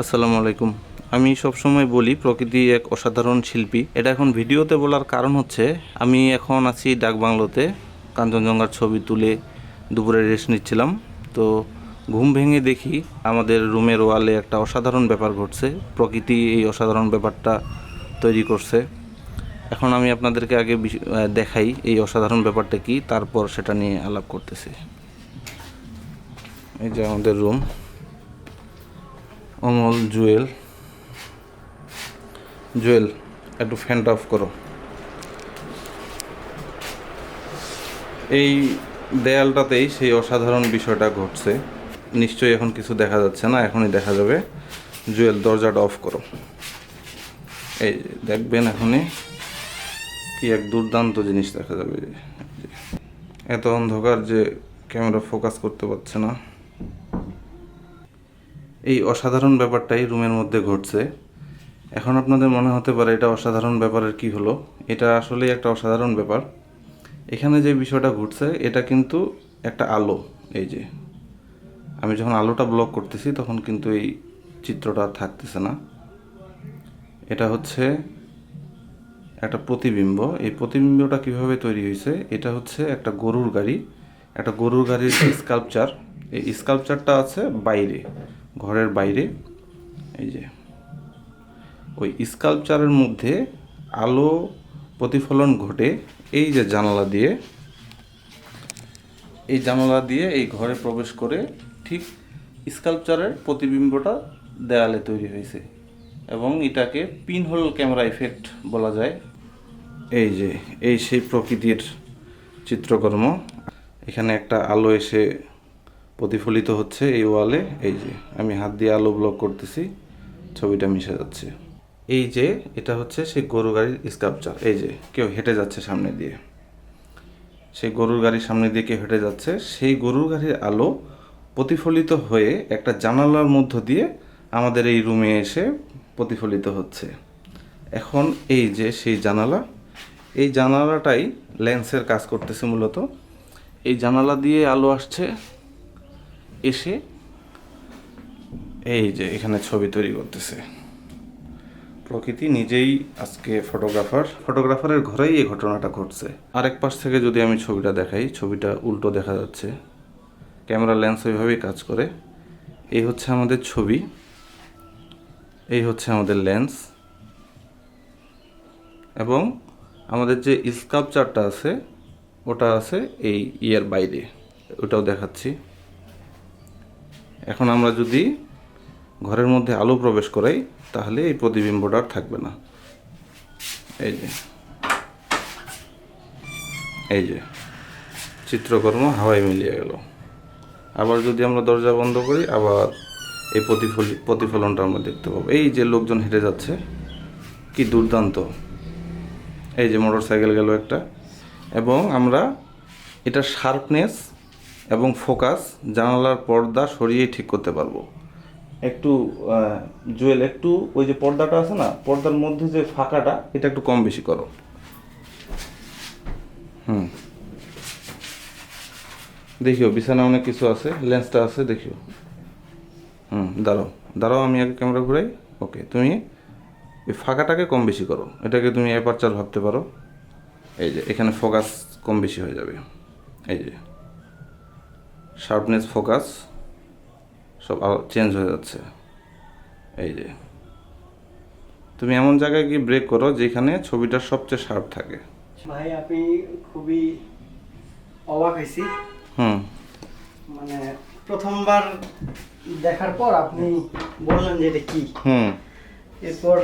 আসসালামু আলাইকুম। আমি সবসময় বলি প্রকৃতি এক অসাধারণ শিল্পী। এটা এখন ভিডিওতে বলার কারণ হচ্ছে, আমি এখন আছি ডাকবাংলোতে কাঞ্চনজঙ্ঘার ছবি তুলে দুপুরে রেস্ট নিচ্ছিলাম। তো ঘুম ভেঙে দেখি আমাদের রুমের ওয়ালে একটা অসাধারণ ব্যাপার ঘটছে। প্রকৃতি এই অসাধারণ ব্যাপারটা তৈরি করছে। এখন আমি আপনাদেরকে আগে দেখাই এই অসাধারণ ব্যাপারটা কি, তারপর সেটা নিয়ে আলাপ করতেছি। এই যে আমাদের রুম। অমল জুয়েল। জুয়েল, একটু ফ্যানটা অফ করো। এই দেয়ালটাতেই সেই অসাধারণ বিষয়টা ঘটছে। নিশ্চয়ই এখন কিছু দেখা যাচ্ছে না, এখনই দেখা যাবে। জুয়েল, দরজাটা অফ করো। এই দেখবেন এখনই কি এক দুর্দান্ত জিনিস দেখা যাবে। এত অন্ধকার যে ক্যামেরা ফোকাস করতে পারছে না। এই অসাধারণ ব্যাপারটাই রুমের মধ্যে ঘটছে। এখন আপনাদের মনে হতে পারে এটা অসাধারণ ব্যাপারের কি হলো? এটা আসলেই একটা অসাধারণ ব্যাপার। এখানে যে বিষয়টা ঘটছে, এটা কিন্তু একটা আলো, এই যে। আমি যখন আলোটা ব্লক করতেছি, তখন কিন্তু এই চিত্রটা থাকতেছে না। এটা হচ্ছে একটা প্রতিবিম্ব। এই প্রতিবিম্বটা কীভাবে তৈরি হয়েছে? এটা হচ্ছে একটা গরুর গাড়ি। একটা গরুর গাড়ির স্কাল্পচার এই স্কাল্পচারটা আছে বাইরে। ঘরের বাইরে, এই যে, ওই স্কাল্পচারের মধ্যে আলো প্রতিফলন ঘটে এই যে জানালা দিয়ে। এই জানালা দিয়ে এই ঘরে প্রবেশ করে ঠিক স্কাল্পচারের প্রতিবিম্বটা দেয়ালে তৈরি হয়েছে এবং এটাকে পিনহোল ক্যামেরা ইফেক্ট বলা যায়। এই যে, এই সেই প্রকৃতির চিত্রকর্ম। এখানে একটা আলো এসে প্রতিফলিত হচ্ছে এই ওয়ালে, এই যে, আমি হাত দিয়ে আলো ব্লক করতেছি, ছবিটা মিশে যাচ্ছে। এই যে, এটা হচ্ছে সেই গরু গাড়ির স্কাল্পচার এই যে, কেউ হেঁটে যাচ্ছে সামনে দিয়ে। সেই গরুর গাড়ির সামনে দিয়ে কেউ হেঁটে যাচ্ছে, সেই গরুর গাড়ির আলো প্রতিফলিত হয়ে একটা জানালার মধ্য দিয়ে আমাদের এই রুমে এসে প্রতিফলিত হচ্ছে। এখন এই যে, সেই জানালা, এই জানালাটাই লেন্সের কাজ করতেছে মূলত। এই জানালা দিয়ে আলো আসছে এসে এই যে এখানে ছবি তৈরি করতেছে। প্রকৃতি নিজেই আজকে ফটোগ্রাফার ফটোগ্রাফারের ঘরেই এই ঘটনাটা ঘটছে। আরেক পাশ থেকে যদি আমি ছবিটা দেখাই, ছবিটা উল্টো দেখা যাচ্ছে। ক্যামেরা লেন্স ওইভাবেই কাজ করে। এই হচ্ছে আমাদের ছবি। এই হচ্ছে আমাদের লেন্স। এবং আমাদের যে স্কাল্পচারটা আছে, ওটা আছে এই ইয়ের বাইরে। ওটাও দেখাচ্ছি। এখন আমরা যদি ঘরের মধ্যে আলো প্রবেশ করাই, তাহলে এই প্রতিবিম্বটা আর থাকবে না। এই যে। এই যে। চিত্রকর্ম হাওয়ায় মিলিয়ে গেল। আবার যদি আমরা দরজা বন্ধ করি, আবার এই প্রতিফলি, প্রতিফলনটা আমরা দেখতে পাবো। এই যে লোকজন হেঁটে যাচ্ছে, কি দুর্দান্ত। এই যে মোটর সাইকেল গেল একটা। এবং আমরা এটা শার্পনেস এবং ফোকাস, জানালার পর্দা সরিয়ে ঠিক করতে পারব। একটু জুয়েল, একটু ওই যে পর্দাটা আছে না, পর্দার মধ্যে যে ফাঁকাটা, এটা একটু কম বেশি করো। হুম। দেখিও বিছানা অনেক কিছু আছে, লেন্সটা আছে, দেখিও। হুম, দাঁড়াও দাঁড়াও, আমি আগে ক্যামেরা ঘুরাই। ওকে, তুমি এই ফাঁকাটাকে কম বেশি করো। এটাকে তুমি অ্যাপারচার ভাবতে পারো। এই যে, এখানে ফোকাস কম বেশি হয়ে যাবে। এই যে। শার্পনেস ফোকাস সব চেঞ্জ হয়ে যাচ্ছে। এই যে। তুমি এমন জায়গায় গিয়ে ব্রেক করো যেখানে ছবিটা সবচেয়ে শার্প থাকে। ভাই আপনি খুবই অবাক হয়েছি। হুম। মানে প্রথমবার দেখার পর আপনি বললেন যে এটা কি। হুম। এরপর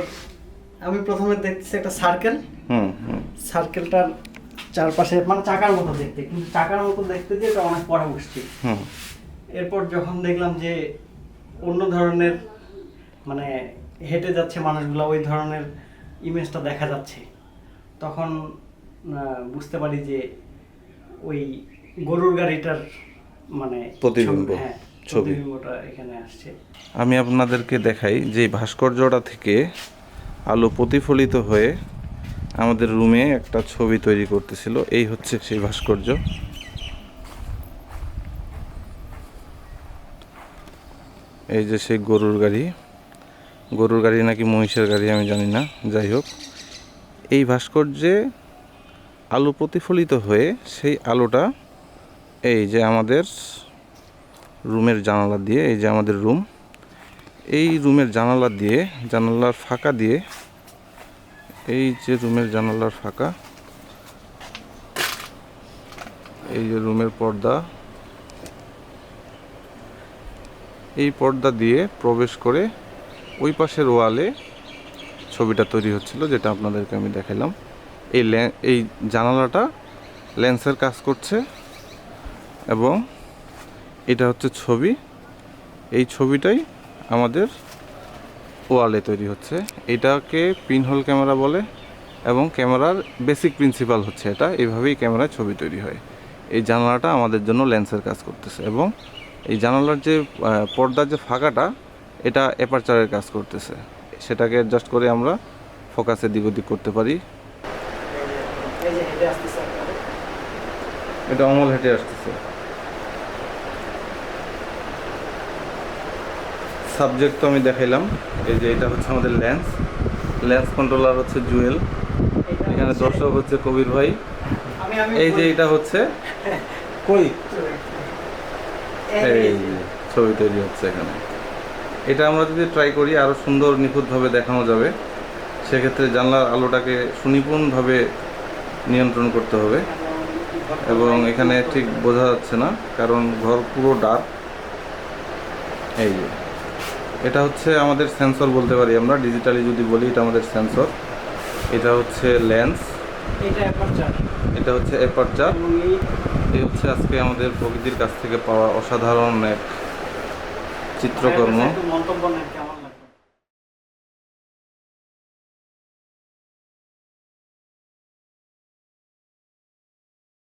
আমি প্রথমে দেখতেছি একটা সার্কেল হুম হুম। সার্কেলটার চারপাশে মানে চাকার মতো দেখতে। কিন্তু চাকার মতো দেখতে দিয়ে এটা অনেক পরে বসছি এরপর যখন দেখলাম যে অন্য ধরনের মানে হেঁটে যাচ্ছে মানুষগুলো ওই ধরনের ইমেজটা দেখা যাচ্ছে তখন বুঝতে পারি যে ওই গরুর গাড়িটার মানে প্রতিবিম্ব, ছবি- হ্যাঁ ছবি। প্রতিবিম্বটা এখানে আসছে। আমি আপনাদেরকে দেখাই যে ভাস্কর্যটা থেকে আলো প্রতিফলিত হয়ে আমাদের রুমে একটা ছবি তৈরি করতেছিল। এই হচ্ছে সেই ভাস্কর্য। এই যে সেই গরুর গাড়ি। গরুর গাড়ি নাকি মহিষের গাড়ি, আমি জানি না। যাই হোক, এই ভাস্কর্যে আলো প্রতিফলিত হয়ে সেই আলোটা এই যে আমাদের রুমের জানালা দিয়ে, এই যে আমাদের রুম, এই রুমের জানালা দিয়ে, জানালার ফাঁকা দিয়ে এই যে রুমের জানালার ফাঁকা, এই যে রুমের পর্দা, এই পর্দা দিয়ে প্রবেশ করে ওই পাশের ওয়ালে ছবিটা তৈরি হচ্ছিল, যেটা আপনাদেরকে আমি দেখালাম এই এই জানালাটা লেন্সের কাজ করছে এবং এটা হচ্ছে ছবি। এই ছবিটাই আমাদের ওয়ালে তৈরি হচ্ছে। এটাকে পিনহোল ক্যামেরা বলে এবং ক্যামেরার বেসিক প্রিন্সিপাল হচ্ছে এটা। এইভাবেই ক্যামেরায় ছবি তৈরি হয়। এই জানালাটা আমাদের জন্য লেন্সের কাজ করতেছে এবং এই জানালার যে পর্দার যে ফাঁকাটা, এটা অ্যাপারচারের কাজ করতেছে। সেটাকে অ্যাডজাস্ট করে আমরা ফোকাসে দিক ওদিক করতে পারি। এটা অমল হেঁটে আসতেছে। সাবজেক্ট তো আমি দেখাইলাম। এই যে এটা হচ্ছে আমাদের লেন্স লেন্স কন্ট্রোলার হচ্ছে জুয়েল এখানে দর্শক হচ্ছে কবির ভাই। এই যে এটা হচ্ছে কই? এই ছবি তৈরি হচ্ছে এখানে। এটা আমরা যদি ট্রাই করি আরও সুন্দর নিখুঁতভাবে দেখানো যাবে। সেক্ষেত্রে জানলার আলোটাকে সুনিপুণভাবে নিয়ন্ত্রণ করতে হবে। এবং এখানে ঠিক বোঝা যাচ্ছে না কারণ ঘর পুরো ডার্ক এই যে। এটা হচ্ছে আমাদের সেন্সর বলতে পারি আমরা। ডিজিটালি যদি বলি এটা আমাদের সেন্সর এটা হচ্ছে লেন্স এটা হচ্ছে অ্যাপারচার এই এই হচ্ছে আজকে আমাদের প্রকৃতির কাছ থেকে পাওয়া অসাধারণ এক চিত্রকর্ম।